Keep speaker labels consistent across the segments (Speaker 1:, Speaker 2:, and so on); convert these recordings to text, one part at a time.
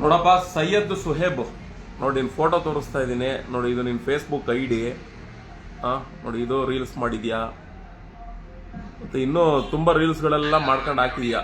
Speaker 1: ನೋಡಪ್ಪ, ಸೈಯದ್ ಸುಹೇಬ್. ನೋಡಿ ನಿನ್ನ ಫೋಟೋ ತೋರಿಸ್ತಾ ಇದ್ದೀನಿ. ನೋಡಿ, ಇದು ನಿನ್ನ ಫೇಸ್ಬುಕ್ ಐ ಡಿ ಹಾಂ ನೋಡಿ, ಇದು ರೀಲ್ಸ್ ಮಾಡಿದ್ಯಾ? ಮತ್ತೆ ಇನ್ನೂ ತುಂಬ ರೀಲ್ಸ್ಗಳೆಲ್ಲ ಮಾಡ್ಕೊಂಡು ಹಾಕಿದ್ಯಾ?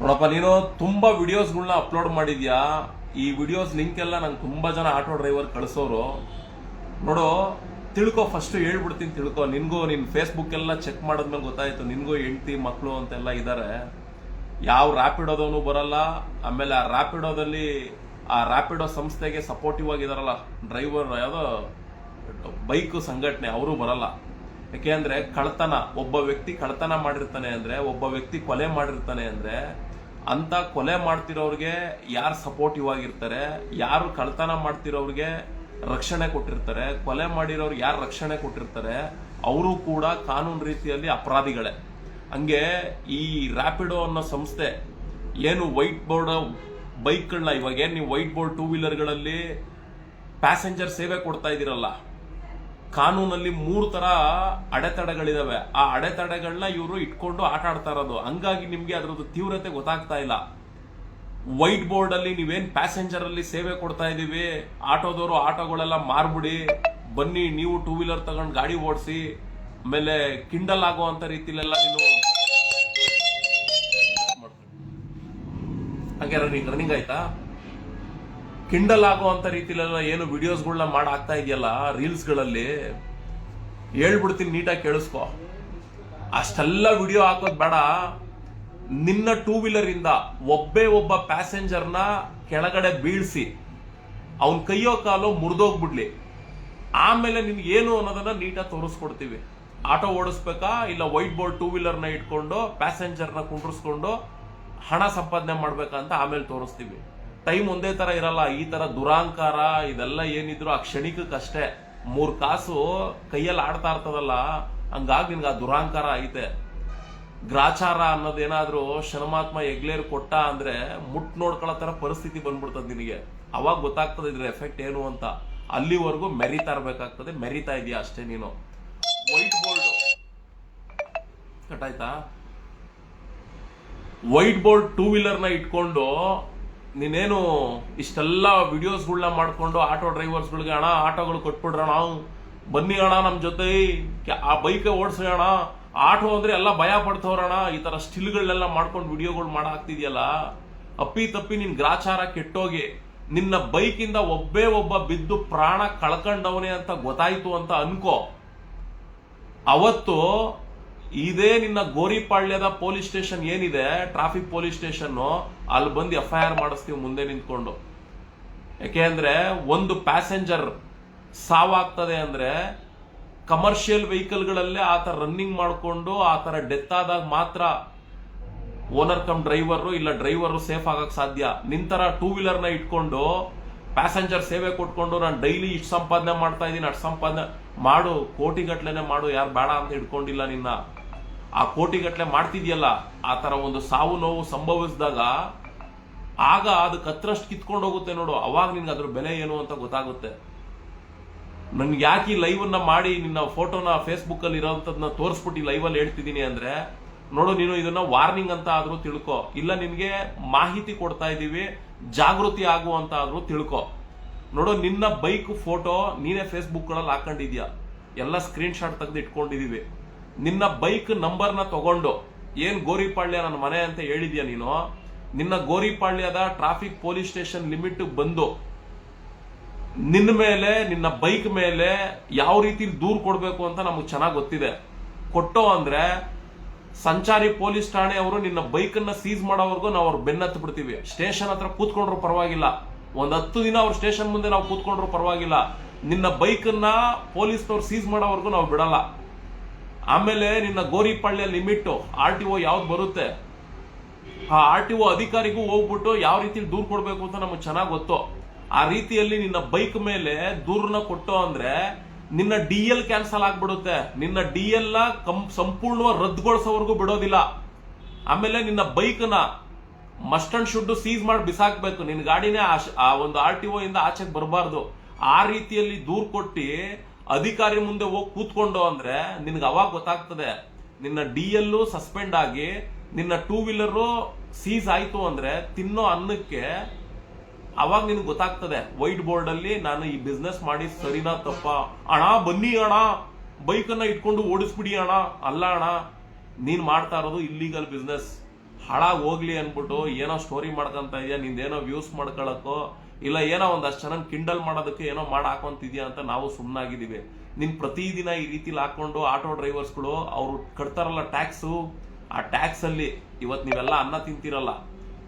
Speaker 1: ನೋಡಪ್ಪ, ನೀನು ತುಂಬಾ ವಿಡಿಯೋಸ್ಗಳನ್ನ ಅಪ್ಲೋಡ್ ಮಾಡಿದ್ಯಾ? ಈ ವಿಡಿಯೋಸ್ ಲಿಂಕ್ ಎಲ್ಲ ನಂಗೆ ತುಂಬಾ ಜನ ಆಟೋ ಡ್ರೈವರ್ ಕಳಿಸೋರು. ನೋಡು, ತಿಳ್ಕೊ ಫಸ್ಟ್ ಹೇಳ್ಬಿಡ್ತೀನಿ ತಿಳ್ಕೊ. ನಿನ್ಗೂ ನಿನ್ ಫೇಸ್ಬುಕ್ ಎಲ್ಲ ಚೆಕ್ ಮಾಡಿದ್ಮೇಲೆ ಗೊತ್ತಾಯ್ತು, ನಿನ್ಗೂ ಹೆಂಡತಿ ಮಕ್ಕಳು ಅಂತೆಲ್ಲ ಇದ್ದಾರೆ ಯಾವ ರ್ಯಾಪಿಡೋದವನು ಬರಲ್ಲ, ಆಮೇಲೆ ಆ ರ್ಯಾಪಿಡೋದಲ್ಲಿ ಆ ರ್ಯಾಪಿಡೋ ಸಂಸ್ಥೆಗೆ ಸಪೋರ್ಟಿವ್ ಆಗಿದಾರಲ್ಲ ಡ್ರೈವರ್ ಯಾವುದೋ ಬೈಕ್ ಸಂಘಟನೆ, ಅವರು ಬರಲ್ಲ. ಯಾಕೆ ಅಂದ್ರೆ ಕಳ್ತನ ಒಬ್ಬ ವ್ಯಕ್ತಿ ಕಳ್ತನ ಮಾಡಿರ್ತಾನೆ ಅಂದ್ರೆ, ಒಬ್ಬ ವ್ಯಕ್ತಿ ಕೊಲೆ ಮಾಡಿರ್ತಾನೆ ಅಂದ್ರೆ, ಅಂತ ಕೊಲೆ ಮಾಡ್ತಿರೋರ್ಗೆ ಯಾರು ಸಪೋರ್ಟಿವ್ ಆಗಿರ್ತಾರೆ, ಯಾರು ಕಳ್ತನ ಮಾಡ್ತಿರೋರ್ಗೆ ರಕ್ಷಣೆ ಕೊಟ್ಟಿರ್ತಾರೆ, ಕೊಲೆ ಮಾಡಿರೋರು ಯಾರು ರಕ್ಷಣೆ ಕೊಟ್ಟಿರ್ತಾರೆ, ಅವರು ಕೂಡ ಕಾನೂನು ರೀತಿಯಲ್ಲಿ ಅಪರಾಧಿಗಳೇ. ಹಂಗೆ ಈ ರ್ಯಾಪಿಡೋ ಅನ್ನೋ ಸಂಸ್ಥೆ ಏನು ವೈಟ್ ಬೋರ್ಡ್ ಬೈಕ್ಗಳನ್ನ ಇವಾಗ ಏನು ನೀವು ವೈಟ್ ಬೋರ್ಡ್ ಟೂ ವೀಲರ್ಗಳಲ್ಲಿ ಪ್ಯಾಸೆಂಜರ್ ಸೇವೆ ಕೊಡ್ತಾ ಇದ್ದೀರಲ್ಲ ಕಾನೂನಲ್ಲಿ ಮೂರು ತರ ಅಡೆತಡೆಗಳಿದಾವೆ. ಆ ಅಡೆತಡೆಗಳನ್ನ ಇವರು ಇಟ್ಕೊಂಡು ಆಟ ಆಡ್ತಾ ಇರೋದು. ಹಂಗಾಗಿ ನಿಮ್ಗೆ ಅದ್ರದ್ದು ತೀವ್ರತೆ ಗೊತ್ತಾಗ್ತಾ ಇಲ್ಲ. ವೈಟ್ ಬೋರ್ಡ್ ಅಲ್ಲಿ ನೀವೇನ್ ಪ್ಯಾಸೆಂಜರ್ ಅಲ್ಲಿ ಸೇವೆ ಕೊಡ್ತಾ ಇದೀವಿ, ಆಟೋದವರು ಆಟೋಗಳೆಲ್ಲ ಮಾರ್ಬಿಡಿ, ಬನ್ನಿ ನೀವು ಟೂ ವೀಲರ್ ತಗೊಂಡು ಗಾಡಿ ಓಡಿಸಿ, ಆಮೇಲೆ ಕಿಂಡಲ್ ಆಗುವಂತ ರೀತಿಲೆಲ್ಲ ನೀನು ಹಾಗೆ ರನ್ನಿಂಗ್ ರನ್ನಿಂಗ್ ಆಯ್ತಾ? ಕಿಂಡಲ್ ಆಗುವಂತ ರೀತಿಲೆಲ್ಲ ಏನು ವಿಡಿಯೋಸ್ಗಳನ್ನ ಮಾಡಿ ಇದೆಯಲ್ಲ ರೀಲ್ಸ್ಗಳಲ್ಲಿ ಹೇಳ್ಬಿಡ್ತೀನಿ ನೀಟಾಗಿ ಕೇಳಿಸ್ಕೊ. ಅಷ್ಟೆಲ್ಲ ವಿಡಿಯೋ ಹಾಕೋದ್ ಬೇಡ. ನಿನ್ನ ಟೂ ವೀಲರ್ ಇಂದ ಒಬ್ಬೇ ಒಬ್ಬ ಪ್ಯಾಸೆಂಜರ್ನ ಕೆಳಗಡೆ ಬೀಳ್ಸಿ, ಅವನ್ ಕೈಯೋ ಕಾಲೋ ಮುರಿದೋಗ್ಬಿಡ್ಲಿ. ಆಮೇಲೆ ನಿನ್ಗೆ ಏನು ಅನ್ನೋದನ್ನ ನೀಟಾಗಿ ತೋರಿಸ್ಕೊಡ್ತೀವಿ. ಆಟೋ ಓಡಿಸ್ಬೇಕಾ, ಇಲ್ಲ ವೈಟ್ ಬೋರ್ಡ್ ಟೂ ವೀಲರ್ನ ಇಟ್ಕೊಂಡು ಪ್ಯಾಸೆಂಜರ್ನ ಕುಂಡ್ರಿಸ್ಕೊಂಡು ಹಣ ಸಂಪಾದನೆ ಮಾಡ್ಬೇಕಂತ ಆಮೇಲೆ ತೋರಿಸ್ತೀವಿ. ಟೈಮ್ ಒಂದೇ ತರ ಇರಲ್ಲ, ಈ ತರ ದುರಾಂಕಾರ ಇದೆಲ್ಲ ಏನಿದ್ರು ಆ ಕ್ಷಣಿಕಕ್ಕಷ್ಟೇ. ಮೂರು ಕಾಸು ಕೈಯಲ್ಲಿ ಆಡ್ತಾ ಇರ್ತದಲ್ಲ, ಹಂಗಾಗಿ ನಿನ್ಗೆ ಆ ದುರಾಂಕಾರ ಐತೆ. ಗ್ರಾಚಾರ ಅನ್ನೋದೇನಾದ್ರೂ ಶನಮಾತ್ಮ ಎಗ್ಲೇರ್ ಕೊಟ್ಟ ಅಂದ್ರೆ ಮುಟ್ ನೋಡ್ಕೊಳ್ಳೋ ತರ ಪರಿಸ್ಥಿತಿ ಬಂದ್ಬಿಡ್ತದೆ ನಿನಗೆ. ಅವಾಗ ಗೊತ್ತಾಗ್ತದೆ ಇದ್ರ ಎಫೆಕ್ಟ್ ಏನು ಅಂತ. ಅಲ್ಲಿವರೆಗೂ ಮೆರಿತಾ ಇರ್ಬೇಕಾಗ್ತದೆ, ಮೆರಿತಾ ಇದೆಯಾ ಅಷ್ಟೇ ನೀನು. ವೈಟ್ ಬೋರ್ಡ್ ಕಟ್ಟಾಯ್ತಾ ವೈಟ್ ಬೋರ್ಡ್ ಟೂ ವೀಲರ್ನ ಇಟ್ಕೊಂಡು ನೀನೇನು ಇಷ್ಟೆಲ್ಲ ವಿಡಿಯೋಸ್ಗಳನ್ನ ಮಾಡಿಕೊಂಡು ಆಟೋ ಡ್ರೈವರ್ಸ್ಗಳಿಗೆ ಅಣ್ಣ ಆಟೋಗಳು ಕೊಟ್ಬಿಡ್ರಣ ಬನ್ನಿ ಅಣ್ಣ ನಮ್ಮ ಜೊತೆ. ಆ ಬೈಕ್ ಓಡಿಸೋಣ ಆಟೋ ಅಂದರೆ ಎಲ್ಲ ಭಯ ಪಡ್ತವ್ರಣ ಈ ಥರ ಸ್ಟಿಲ್ಗಳನ್ನೆಲ್ಲ ಮಾಡ್ಕೊಂಡು ವಿಡಿಯೋಗಳು ಮಾಡಾಕ್ತಿದ್ಯಲ್ಲ ಅಪ್ಪಿ ತಪ್ಪಿ ನಿನ್ನ ಗ್ರಾಚಾರ ಕೆಟ್ಟೋಗಿ. ನಿನ್ನ ಬೈಕಿಂದ ಒಬ್ಬೇ ಒಬ್ಬ ಬಿದ್ದು ಪ್ರಾಣ ಕಳ್ಕೊಂಡವನೇ ಅಂತ ಗೊತ್ತಾಯಿತು ಅಂತ ಅನ್ಕೋ. ಅವತ್ತು ಇದೇ ನಿನ್ನ ಗೋರಿಪಾಳ್ಯದ ಪೊಲೀಸ್ ಸ್ಟೇಷನ್ ಏನಿದೆ, ಟ್ರಾಫಿಕ್ ಪೊಲೀಸ್ ಸ್ಟೇಷನ್, ಅಲ್ಲಿ ಬಂದು ಎಫ್ ಐ ಆರ್ ಮಾಡಿಸ್ತೀವಿ, ಮುಂದೆ ನಿಂತ್ಕೊಂಡು. ಯಾಕೆ ಅಂದ್ರೆ, ಒಂದು ಪ್ಯಾಸೆಂಜರ್ ಸಾವಾಗ್ತದೆ ಅಂದ್ರೆ ಕಮರ್ಷಿಯಲ್ ವೆಹಿಕಲ್ಗಳಲ್ಲೇ ಆ ಥರ ರನ್ನಿಂಗ್ ಮಾಡಿಕೊಂಡು, ಆ ಥರ ಡೆತ್ ಆದಾಗ ಮಾತ್ರ ಓನರ್ ಕಮ್ ಡ್ರೈವರ್ ಇಲ್ಲ ಡ್ರೈವರ್ ಸೇಫ್ ಆಗಕ್ ಸಾಧ್ಯ. ನಿಂತರ ಟೂ ವೀಲರ್ನ ಇಟ್ಕೊಂಡು ಪ್ಯಾಸೆಂಜರ್ ಸೇವೆ ಕೊಟ್ಕೊಂಡು ನಾನು ಡೈಲಿ ಇಷ್ಟು ಸಂಪಾದನೆ ಮಾಡ್ತಾ ಇದ್ದೀನಿ, ಅಷ್ಟು ಸಂಪಾದನೆ ಮಾಡು, ಕೋಟಿಗಟ್ಲೆನೆ ಮಾಡು, ಯಾರು ಬೇಡ ಅಂತ ಇಟ್ಕೊಂಡಿಲ್ಲ ನಿನ್ನ. ಆ ಕೋಟಿಗಟ್ಟಲೆ ಮಾಡ್ತಿದ್ಯಲ್ಲ, ಆ ತರ ಒಂದು ಸಾವು ನೋವು ಸಂಭವಿಸಿದಾಗ ಆಗ ಅದು ಹತ್ರಷ್ಟು ಕಿತ್ಕೊಂಡು ಹೋಗುತ್ತೆ ನೋಡು. ಅವಾಗ ನಿನ್ಗೆ ಅದ್ರ ಬೆಲೆ ಏನು ಅಂತ ಗೊತ್ತಾಗುತ್ತೆ. ನನ್ಗೆ ಯಾಕೆ ಈ ಲೈವ್ ಅನ್ನ ಮಾಡಿ ನಿನ್ನ ಫೋಟೋನ ಫೇಸ್ಬುಕ್ ಅಲ್ಲಿ ಇರೋಂಥದ್ನ ತೋರಿಸ್ಬಿಟ್ಟು ಲೈವ್ ಅಲ್ಲಿ ಹೇಳ್ತಿದ್ದೀನಿ ಅಂದ್ರೆ, ನೋಡು, ನೀನು ಇದನ್ನ ವಾರ್ನಿಂಗ್ ಅಂತ ಆದ್ರೂ ತಿಳ್ಕೊ. ಇಲ್ಲ, ನಿನ್ಗೆ ಮಾಹಿತಿ ಕೊಡ್ತಾ ಇದೀವಿ, ಜಾಗೃತಿ ಆಗುವಂತ ಆದ್ರೂ ತಿಳ್ಕೊ. ನೋಡು, ನಿನ್ನ ಬೈಕ್ ಫೋಟೋ ನೀನೇ ಫೇಸ್ಬುಕ್ಗಳಲ್ಲಿ ಹಾಕೊಂಡಿದ್ಯಾ? ಎಲ್ಲ ಸ್ಕ್ರೀನ್ ಶಾಟ್ ತೆಗೆದು ಇಟ್ಕೊಂಡಿದೀವಿ ನಿನ್ನ ಬೈಕ್ ನಂಬರ್ನ ತಗೊಂಡು, ಏನ್ ಗೋರಿಪಾಳ್ಯ ನನ್ನ ಮನೆ ಅಂತ ಹೇಳಿದ್ಯಾ ನೀನು? ನಿನ್ನ ಗೋರಿಪಾಳ್ಯದ ಟ್ರಾಫಿಕ್ ಪೊಲೀಸ್ ಸ್ಟೇಷನ್ ಲಿಮಿಟ್ ಬಂದು, ನಿನ್ನ ಮೇಲೆ, ನಿನ್ನ ಬೈಕ್ ಮೇಲೆ ಯಾವ ರೀತಿ ದೂರು ಕೊಡ್ಬೇಕು ಅಂತ ನಮಗೆ ಚೆನ್ನಾಗಿ ಗೊತ್ತಿದೆ. ಕೊಟ್ಟೋ ಅಂದ್ರೆ, ಸಂಚಾರಿ ಪೊಲೀಸ್ ಠಾಣೆಯವರು ನಿನ್ನ ಬೈಕ್ ಅನ್ನ ಸೀಸ್ ಮಾಡೋವರೆಗೂ ನಾವು ಅವ್ರು ಬೆನ್ನತ್ತು ಬಿಡ್ತೀವಿ ಸ್ಟೇಷನ್ ಹತ್ರ ಕೂತ್ಕೊಂಡ್ರು ಪರವಾಗಿಲ್ಲ. ಒಂದ್ ಹತ್ತು ದಿನ ಅವ್ರ ಸ್ಟೇಷನ್ ಮುಂದೆ ನಾವು ಕೂತ್ಕೊಂಡ್ರು ಪರವಾಗಿಲ್ಲ. ನಿನ್ನ ಬೈಕ್ ಅನ್ನ ಪೊಲೀಸ್ನವ್ರು ಸೀಸ್ ಮಾಡೋವರೆಗೂ ನಾವು ಬಿಡಲ್ಲ. ಆಮೇಲೆ ನಿನ್ನ Goripalya limit, R T O ಯಾವ್ದು ಬರುತ್ತೆ? ಆ ಆರ್ ಟಿ ಒ ಅಧಿಕಾರಿಗೂ ಹೋಗ್ಬಿಟ್ಟು ಯಾವ ರೀತಿ ದೂರ್ ಕೊಡ್ಬೇಕು ಅಂತ ನಮಗೆ ಚೆನ್ನಾಗಿ ಗೊತ್ತು. ಆ ರೀತಿಯಲ್ಲಿ ನಿನ್ನ ಬೈಕ್ ಮೇಲೆ ದೂರನ್ನ ಕೊಟ್ಟು ಅಂದ್ರೆ ನಿನ್ನ ಡಿ ಎಲ್ ಕ್ಯಾನ್ಸಲ್ ಆಗ್ಬಿಡುತ್ತೆ. ನಿನ್ನ ಡಿ ಎಲ್ ಕಂ ಸಂಪೂರ್ಣವಾಗಿ ರದ್ದುಗೊಳಿಸೋವರೆಗೂ ಬಿಡೋದಿಲ್ಲ. ಆಮೇಲೆ ನಿನ್ನ ಬೈಕ್ನ ಮಸ್ಟ್ ಅಂಡ್ ಶುಡ್ ಸೀಸ್ ಮಾಡಿ ಬಿಸಾಕ್ಬೇಕು. ನಿನ್ನ ಗಾಡಿನೇ ಆ ಒಂದು ಆರ್ ಟಿ ಒ ಇಂದ ಆಚೆಗೆ ಬರಬಾರ್ದು. ಆ ರೀತಿಯಲ್ಲಿ ದೂರ್ ಕೊಟ್ಟು ಅಧಿಕಾರಿ ಮುಂದೆ ಹೋಗಿ ಕೂತ್ಕೊಂಡು ಅಂದ್ರೆ ನಿನ್ಗೆ ಅವಾಗ ಗೊತ್ತಾಗ್ತದೆ, ನಿನ್ನ ಡಿ ಎಲ್ಲು ಸಸ್ಪೆಂಡ್ ಆಗಿ ನಿನ್ನ ಟೂ ವೀಲರು ಸೀಸ್ ಆಯಿತು ಅಂದ್ರೆ ತಿನ್ನೋ ಅನ್ನಕ್ಕೆ ಅವಾಗ ನಿನ್ಗೆ ಗೊತ್ತಾಗ್ತದೆ, ವೈಟ್ ಬೋರ್ಡ್ ಅಲ್ಲಿ ನಾನು ಈ ಬಿಸ್ನೆಸ್ ಮಾಡಿ ಸರಿನಾ ತಪ್ಪ? ಅಣ ಬನ್ನಿ ಅಣ್ಣ, ಬೈಕನ್ನ ಇಟ್ಕೊಂಡು ಓಡಿಸ್ಬಿಡಿ ಅಣ ಅಲ್ಲ ಅಣ ನೀನ್ ಮಾಡ್ತಾ ಇರೋದು ಇಲ್ಲೀಗಲ್ ಬಿಸ್ನೆಸ್ ಹಾಳಾಗ್ ಹೋಗ್ಲಿ ಅನ್ಬಿಟ್ಟು ಏನೋ ಸ್ಟೋರಿ ಮಾಡ್ಕೊಂತ ಇದೆಯಾ? ನಿಂದೇನೋ ವ್ಯೂಸ್ ಮಾಡ್ಕೊಳಕ್ಕೋ? ಇಲ್ಲ, ಏನೋ ಒಂದಷ್ಟು ಜನ ಕಿಂಡಲ್ ಮಾಡೋದಕ್ಕೆ ಏನೋ ಮಾಡಿ ಹಾಕೊಂತಿದ್ಯಾ ಅಂತ ನಾವು ಸುಮ್ಮನಾಗಿದ್ದೀವಿ ನಿನ್ ಪ್ರತಿದಿನ ಈ ರೀತಿಲಿ ಹಾಕೊಂಡು ಆಟೋ ಡ್ರೈವರ್ಸ್ಗಳು ಅವರು ಕಟ್ತಾರಲ್ಲ ಟ್ಯಾಕ್ಸು, ಆ ಟ್ಯಾಕ್ಸ್ ಅಲ್ಲಿ ಇವತ್ ನೀವೆಲ್ಲ ಅನ್ನ ತಿಂತಿರಲ್ಲ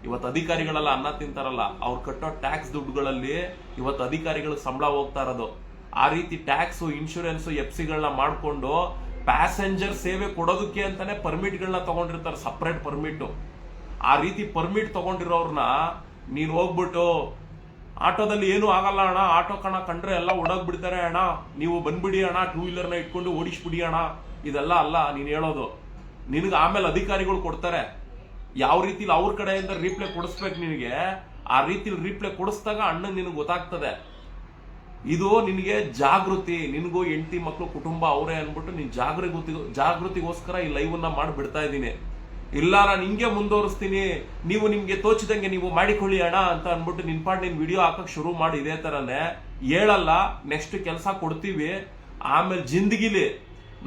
Speaker 1: ಇವತ್ತು ಅಧಿಕಾರಿಗಳೆಲ್ಲ ಅನ್ನ ತಿಂತಾರಲ್ಲ, ಅವ್ರು ಕಟ್ಟೋ ಟ್ಯಾಕ್ಸ್ ದುಡ್ಡುಗಳಲ್ಲಿ ಇವತ್ತು ಅಧಿಕಾರಿಗಳಿಗೆ ಸಂಬಳ ಹೋಗ್ತಾ ಇರೋದು. ಆ ರೀತಿ ಟ್ಯಾಕ್ಸ್, ಇನ್ಶೂರೆನ್ಸ್ ಎಫ್ ಸಿಗಳನ್ನ ಮಾಡಿಕೊಂಡು ಪ್ಯಾಸೆಂಜರ್ ಸೇವೆ ಕೊಡೋದಕ್ಕೆ ಅಂತಾನೆ ಪರ್ಮಿಟ್ಗಳನ್ನ ತಗೊಂಡಿರ್ತಾರೆ, ಸಪ್ರೇಟ್ ಪರ್ಮಿಟ್ ಆ ರೀತಿ ಪರ್ಮಿಟ್ ತಗೊಂಡಿರೋರ್ನ ನೀನು ಹೋಗ್ಬಿಟ್ಟು ಆಟೋದಲ್ಲಿ ಏನು ಆಗಲ್ಲ ಅಣ್ಣ. ಆಟೋ ಕಣ ಕಂಡ್ರೆ ಎಲ್ಲ ಓಡೋಗ್ ಬಿಡ್ತಾರೆ ಅಣ್ಣ. ನೀವು ಬಂದ್ಬಿಡಿ ಅಣ್ಣ. ಟೂ ವೀಲರ್ನ ಇಟ್ಕೊಂಡು ಓಡಿಸ್ಬಿಡಿ ಅಣ್ಣ. ಇದೆಲ್ಲ ಅಲ್ಲ, ನೀನು ಹೇಳೋದು. ನಿನಗೆ ಆಮೇಲೆ ಅಧಿಕಾರಿಗಳು ಕೊಡ್ತಾರೆ. ಯಾವ ರೀತಿಲಿ ಅವ್ರ ಕಡೆಯಿಂದ ರೀಪ್ಲೇ ಕೊಡಿಸ್ಬೇಕು ನಿನಗೆ, ಆ ರೀತಿಲಿ ರೀಪ್ಲೇ ಕೊಡಿಸ್ದಾಗ ಅಣ್ಣ ನಿನಗೆ ಗೊತ್ತಾಗ್ತದೆ. ಇದು ನಿನಗೆ ಜಾಗೃತಿ. ನಿನಗೂ ಹೆಂಡತಿ ಮಕ್ಕಳು ಕುಟುಂಬ ಅವರೇ ಅನ್ಬಿಟ್ಟು ನೀನ್ ಜಾಗೃತಿ ಜಾಗೃತಿಗೋಸ್ಕರ ಈ ಲೈವ್ ಅನ್ನ ಮಾಡಿ ಬಿಡ್ತಾ ಇದ್ದೀನಿ. ಇಲ್ಲ ನಾನು ಹಿಂಗೆ ಮುಂದುವರಿಸ್ತೀನಿ, ನೀವು ನಿಮ್ಗೆ ತೋಚಿದಂಗೆ ನೀವು ಮಾಡಿಕೊಳ್ಳಿ ಅಣ್ಣ ಅಂತ ಅಂದ್ಬಿಟ್ಟು ನಿನ್ ಪಾಡ್ ನಿನ್ ವಿಡಿಯೋ ಹಾಕಕ್ ಶುರು ಮಾಡಿ ಇದೇ ತರನೇ. ಹೇಳಲ್ಲ ನೆಕ್ಸ್ಟ್ ಕೆಲಸ ಕೊಡ್ತೀವಿ. ಆಮೇಲೆ ಜಿಂದಗಿಲಿ,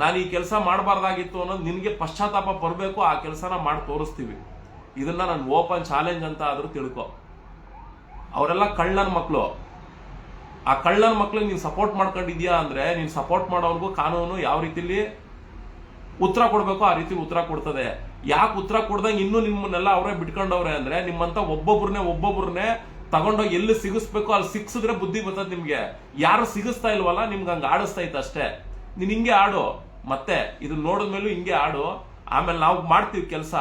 Speaker 1: ನಾನು ಈ ಕೆಲಸ ಮಾಡಬಾರ್ದಾಗಿತ್ತು ಅನ್ನೋದು ನಿನಗೆ ಪಶ್ಚಾತ್ತಾಪ ಬರಬೇಕು, ಆ ಕೆಲಸನ ಮಾಡಿ ತೋರಿಸ್ತೀವಿ. ಇದನ್ನ ನಾನು ಓಪನ್ ಚಾಲೆಂಜ್ ಅಂತ ಆದರೂ ತಿಳ್ಕೊ. ಅವರೆಲ್ಲ ಕಳ್ಳನ ಮಕ್ಕಳು ಆ ಕಳ್ಳನ ಮಕ್ಳಿಗೆ ನೀನ್ ಸಪೋರ್ಟ್ ಮಾಡ್ಕೊಂಡಿದ್ಯಾ ಅಂದ್ರೆ, ನೀನ್ ಸಪೋರ್ಟ್ ಮಾಡೋರ್ಗು ಕಾನೂನು ಯಾವ ರೀತಿಲಿ ಉತ್ತರ ಕೊಡಬೇಕು ಆ ರೀತಿ ಉತ್ತರ ಕೊಡ್ತದೆ. ಯಾಕೆ ಉತ್ತರ ಕೊಡ್ದಂಗೆ ಇನ್ನೂ ನಿಮ್ಮನ್ನೆಲ್ಲ ಅವರೇ ಬಿಟ್ಕೊಂಡವ್ರೆ ಅಂದ್ರೆ ನಿಮ್ಮಂತ ಒಬ್ಬೊಬ್ರನ್ನೇ ಒಬ್ಬೊಬ್ರನ್ನೇ ತಗೊಂಡೋಗಿ ಎಲ್ಲಿ ಸಿಗಿಸ್ಬೇಕು ಅಲ್ಲಿ ಸಿಕ್ಸಿದ್ರೆ ಬುದ್ಧಿ ಬರ್ತದೆ ನಿಮ್ಗೆ. ಯಾರು ಸಿಗಿಸ್ತಾ ಇಲ್ವಲ್ಲ, ನಿಮ್ಗೆ ಹಂಗೆ ಆಡಿಸ್ತಾ ಇತ್ತು ಅಷ್ಟೇ. ನೀನ್ ಹಿಂಗೆ ಆಡು. ಮತ್ತೆ ಇದು ನೋಡಿದ್ಮೇಲೂ ಹಿಂಗೆ ಆಡು. ಆಮೇಲೆ ನಾವು ಮಾಡ್ತೀವಿ ಕೆಲಸ.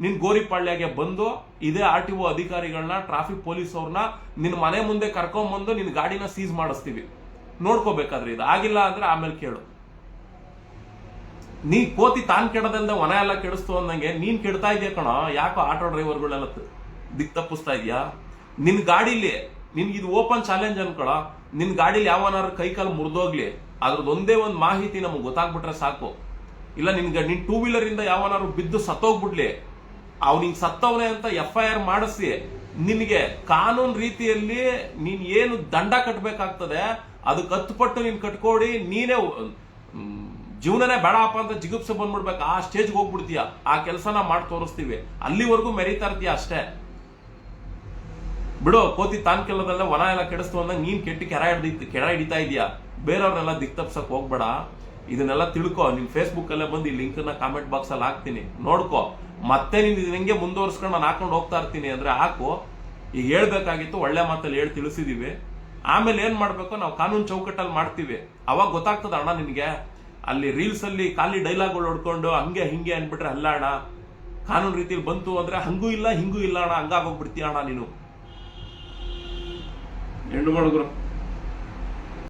Speaker 1: ನಿನ್ ಗೋರಿಪಾಳ್ಯಾಗೆ ಬಂದು ಇದೇ ಆರ್ ಟಿ ಒ ಅಧಿಕಾರಿಗಳನ್ನ ಟ್ರಾಫಿಕ್ ಪೊಲೀಸ್ ಅವ್ರನ್ನ ನಿನ್ ಮನೆ ಮುಂದೆ ಕರ್ಕೊಂಬಂದು ನಿನ್ ಗಾಡಿನ ಸೀಸ್ ಮಾಡಿಸ್ತೀವಿ. ನೋಡ್ಕೋಬೇಕಾದ್ರೆ ಇದು. ಆಗಿಲ್ಲ ಅಂದ್ರೆ ಆಮೇಲೆ ಕೇಳು. ನೀ ಕೋತಿ ತಾನು ಕೆಡದಿಂದ ವನ ಎಲ್ಲ ಕೆಡಿಸ್ತು ಅಂದಂಗೆ ನೀನ್ ಕೆಡ್ತಾ ಇದೆಯಾ ಕಣ? ಯಾಕೋ ಆಟೋ ಡ್ರೈವರ್ಗಳೆಲ್ಲ ದಿಕ್ ತಪ್ಪಿಸ್ತಾ ಇದೆಯಾ? ನಿನ್ ಗಾಡಿಲಿ ನಿನ್ಗೆ ಇದು ಓಪನ್ ಚಾಲೆಂಜ್ ಅನ್ಕೊಳ? ನಿನ್ ಗಾಡಿಲಿ ಯಾವನಾರು ಕೈ ಕಾಲು ಮುರಿದೋಗ್ಲಿ ಅದ್ರದ್ದು ಒಂದೇ ಒಂದು ಮಾಹಿತಿ ನಮಗೆ ಗೊತ್ತಾಗ್ಬಿಟ್ರೆ ಸಾಕು. ಇಲ್ಲ ನಿನ್ಗೆ ನಿನ್ ಟೂ ವೀಲರ್ ಇಂದ ಯಾವನಾರು ಬಿದ್ದು ಸತ್ತೋಗ್ಬಿಡ್ಲಿ. ಅವ್ನಿಗೆ ಸತ್ತವನೇ ಅಂತ ಎಫ್ ಐ ಆರ್ ಮಾಡಿಸಿ. ನಿನಗೆ ಕಾನೂನು ರೀತಿಯಲ್ಲಿ ನೀನ್ ಏನು ದಂಡ ಕಟ್ಟಬೇಕಾಗ್ತದೆ ಅದಕ್ಕೆ ಹತ್ತು ಪಟ್ಟು ನೀನ್ ಕಟ್ಕೊಡಿ, ನೀನೇ ಜೀವನನೇ ಬೇಡಪ್ಪ ಅಂತ ಜಿಗುಪ್ಸೆ ಬಂದ್ಬಿಡ್ಬೇಕು. ಆ ಸ್ಟೇಜ್ಗೆ ಹೋಗ್ಬಿಡ್ತೀಯ. ಆ ಕೆಲಸನ ಮಾಡಿ ತೋರಿಸ್ತೀವಿ. ಅಲ್ಲಿವರೆಗೂ ಮೆರೀತಾ ಇರ್ತೀಯ ಅಷ್ಟೇ. ಬಿಡು, ಕೋತಿ ತಾನ್ ಕೆಲದಲ್ಲೇ ವನ ಎಲ್ಲ ಕೆಡಿಸ್ತು ಅಂದಾಗ ನೀನ್ ಕೆಟ್ಟ ಕೆರ ಹಿಡ್ದಿ, ಕೆರ ಹಿಡಿತಾ ಇದೀಯಾ. ಬೇರೆಯವ್ರನ್ನೆಲ್ಲ ದಿಕ್ ತಪ್ಸಕ್ ಹೋಗ್ಬೇಡ. ಇದನ್ನೆಲ್ಲ ತಿಳ್ಕೊ. ನಿನ್ ಫೇಸ್ಬುಕ್ ಅಲ್ಲೇ ಬಂದು ಈ ಲಿಂಕ್ನ ಕಾಮೆಂಟ್ ಬಾಕ್ಸ್ ಅಲ್ಲಿ ಹಾಕ್ತೀನಿ. ನೋಡ್ಕೊ. ಮತ್ತೆ ನೀನ್ ಇದನ್ನ ಹೆಂಗೆ ಮುಂದುವರ್ಸ್ಕೊಂಡು ನಾನು ಹಾಕೊಂಡು ಹೋಗ್ತಾ ಇರ್ತೀನಿ ಅಂದ್ರೆ ಹಾಕು. ಈಗ ಹೇಳ್ಬೇಕಾಗಿತ್ತು, ಒಳ್ಳೆ ಮಾತಲ್ಲಿ ಹೇಳಿ ತಿಳಿಸಿದೀವಿ. ಆಮೇಲೆ ಏನ್ ಮಾಡ್ಬೇಕು? ನಾವು ಕಾನೂನು ಚೌಕಟ್ಟಲ್ಲಿ ಮಾಡ್ತೀವಿ. ಅವಾಗ ಗೊತ್ತಾಗ್ತದ ಅಣ್ಣ ನಿನ್ಗೆ? ಅಲ್ಲಿ ರೀಲ್ಸ್ ಅಲ್ಲಿ ಖಾಲಿ ಡೈಲಾಗ್ಗಳು ಹೊಡ್ಕೊಂಡು ಹಂಗೆ ಹಿಂಗೆ ಅಂದ್ಬಿಟ್ರೆ ಅಲ್ಲ ಅಣ್ಣ ಕಾನೂನು ರೀತಿಯಲ್ಲಿ ಬಂತು ಅಂದ್ರೆ ಹಂಗೂ ಇಲ್ಲ, ಹಿಂಗೂ ಇಲ್ಲ ಅಣ್ಣ ಹಂಗಾಗೋಗ್ಬಿಡ್ತೀಯ ಅಣ್ಣ ನೀನು. ಹೆಣ್ಣು ಮಾಡಿದ್ರು